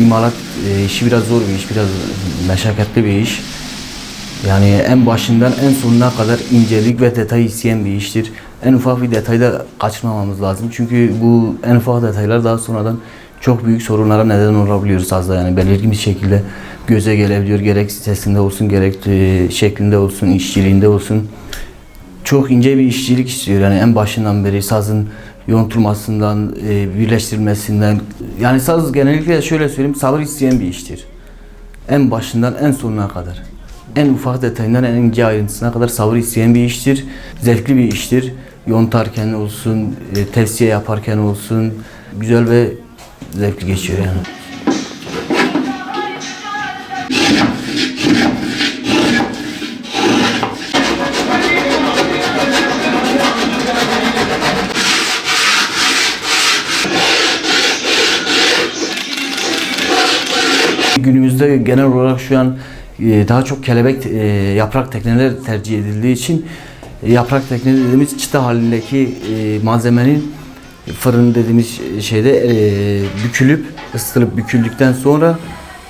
imalat e, işi biraz zor bir iş, biraz meşakkatli bir iş. Yani en başından en sonuna kadar incelik ve detay isteyen bir iştir. En ufak bir detayda kaçırmamamız lazım. Çünkü bu en ufak detaylar daha sonradan çok büyük sorunlara neden olabiliyor sazda. Yani belirgin bir şekilde göze gelebiliyor. Gerek sesinde olsun, gerek e, şeklinde olsun, işçiliğinde olsun. Çok ince bir işçilik istiyor. Yani en başından beri sazın yontulmasından, e, birleştirilmesinden. Yani saz genellikle şöyle söyleyeyim, sabır isteyen bir iştir. En başından en sonuna kadar. En ufak detayından en ince ayrıntısına kadar sabır isteyen bir iştir. Zevkli bir iştir. Yontarken olsun, e, tavsiye yaparken olsun güzel ve zevkli geçiyor yani. Genel olarak şu an e, daha çok kelebek e, yaprak tekneleri tercih edildiği için e, yaprak tekne dediğimiz çıta halindeki e, malzemenin fırın dediğimiz şeyde e, bükülüp ısıtılıp büküldükten sonra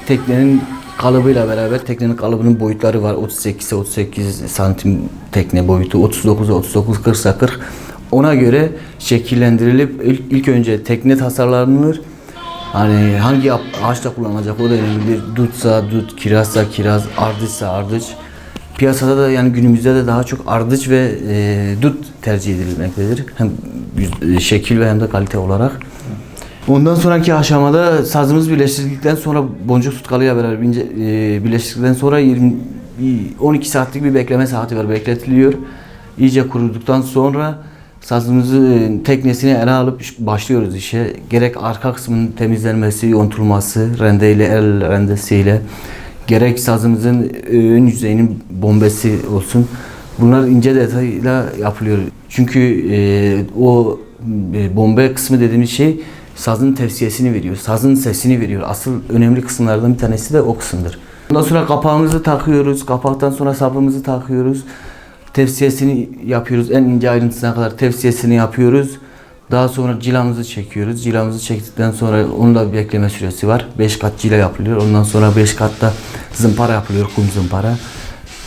teknenin kalıbıyla beraber teknenin kalıbının boyutları var. 38 ise 38 santim tekne boyutu, 39 ise 39, 40 ise 40. Ona göre şekillendirilip ilk, ilk önce tekne tasarlanır. Hani hangi ağaçta kullanılacak o da önemli. Dutsa dut, kirazsa kiraz, ardıçsa ardıç. Piyasada da yani günümüzde de daha çok ardıç ve e, dut tercih edilmektedir. Hem e, şekil ve hem de kalite olarak. Ondan sonraki aşamada sazımız birleştirdikten sonra boncuk tutkalıyla beraber ince, e, birleştirdikten sonra 20, bir 12 saatlik bir bekleme saati var. Bekletiliyor. İyice kuruduktan sonra sazımızı e, teknesine ele alıp başlıyoruz işe. Gerek arka kısmının temizlenmesi, yontulması, rendeyle, el rendesiyle, gerek sazımızın ön yüzeyinin bombesi olsun. Bunlar ince detayla yapılıyor. Çünkü e, o e, bombe kısmı dediğimiz şey sazın tevsiyesini veriyor. Sazın sesini veriyor. Asıl önemli kısımlardan bir tanesi de o kısımdır. Ondan sonra kapağımızı takıyoruz. Kapaktan sonra sapımızı takıyoruz. Tevsiyesini yapıyoruz. En ince ayrıntısına kadar tevsiyesini yapıyoruz. Daha sonra cilamızı çekiyoruz. Cilamızı çektikten sonra onun da bir bekleme süresi var. 5 kat cila yapılıyor. Ondan sonra 5 katta zımpara yapılıyor. Kum zımpara.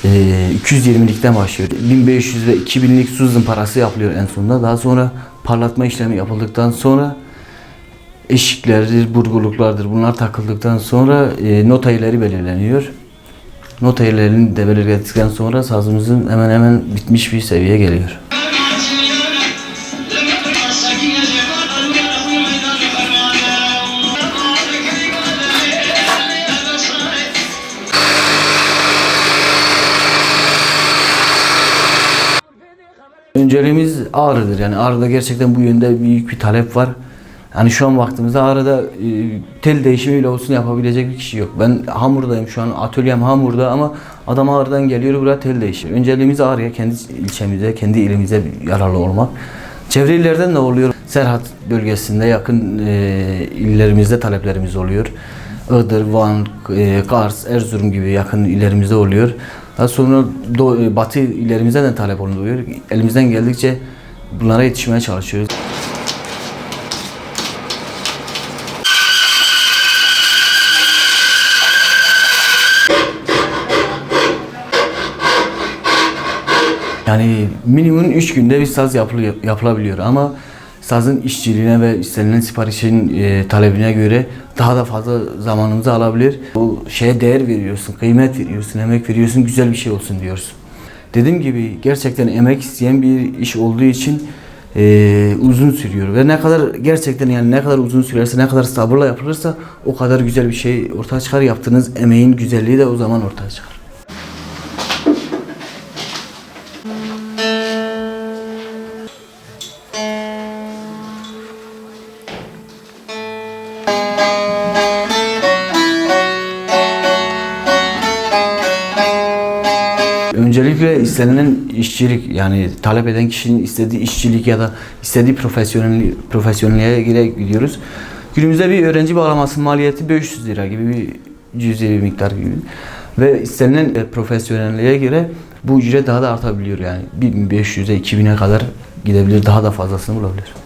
Ee, 220'likten başlıyor. 1500 ve 2000'lik su zımparası yapılıyor en sonunda. Daha sonra parlatma işlemi yapıldıktan sonra eşiklerdir, burguluklardır bunlar takıldıktan sonra e, nota yerleri belirleniyor. Nota yerlerini de belirledikten sonra sazımızın hemen hemen bitmiş bir seviyeye geliyor. Önceliğimiz Ağrı'dır. Yani Ağrı'da gerçekten bu yönde büyük bir talep var. Yani şu an baktığımızda Ağrı'da e, tel değişimiyle olsun yapabilecek bir kişi yok. Ben Hamur'dayım şu an atölyem Hamur'da ama adam Ağrı'dan geliyor buraya tel değişiyor. Önceliğimiz Ağrı'ya kendi ilçemize, kendi ilimize yararlı olmak. Çevre illerden de oluyor. Serhat bölgesinde yakın e, illerimizde taleplerimiz oluyor. Iğdır, Van, e, Kars, Erzurum gibi yakın illerimizde oluyor. Daha sonra doğu, e, batı illerimizde de talep oluyor. Elimizden geldikçe bunlara yetişmeye çalışıyoruz. Yani minimum 3 günde bir saz yapılıyor, yapılabiliyor ama sazın işçiliğine ve istenilen siparişin e, talebine göre daha da fazla zamanımızı alabilir. Bu şeye değer veriyorsun, kıymet veriyorsun, emek veriyorsun, güzel bir şey olsun diyorsun. Dediğim gibi gerçekten emek isteyen bir iş olduğu için e, uzun sürüyor ve ne kadar gerçekten yani ne kadar uzun sürerse, ne kadar sabırla yapılırsa o kadar güzel bir şey ortaya çıkar. Yaptığınız emeğin güzelliği de o zaman ortaya çıkar. Öncelikle istenilen işçilik yani talep eden kişinin istediği işçilik ya da istediği profesyonel profesyonelliğe göre gidiyoruz. Günümüzde bir öğrenci bağlamasının maliyeti 500 lira gibi bir cüzi bir miktar gibi. Ve istenilen e, profesyonelliğe göre bu ücret daha da artabiliyor yani 1500'e 2000'e kadar gidebilir daha da fazlasını bulabilir.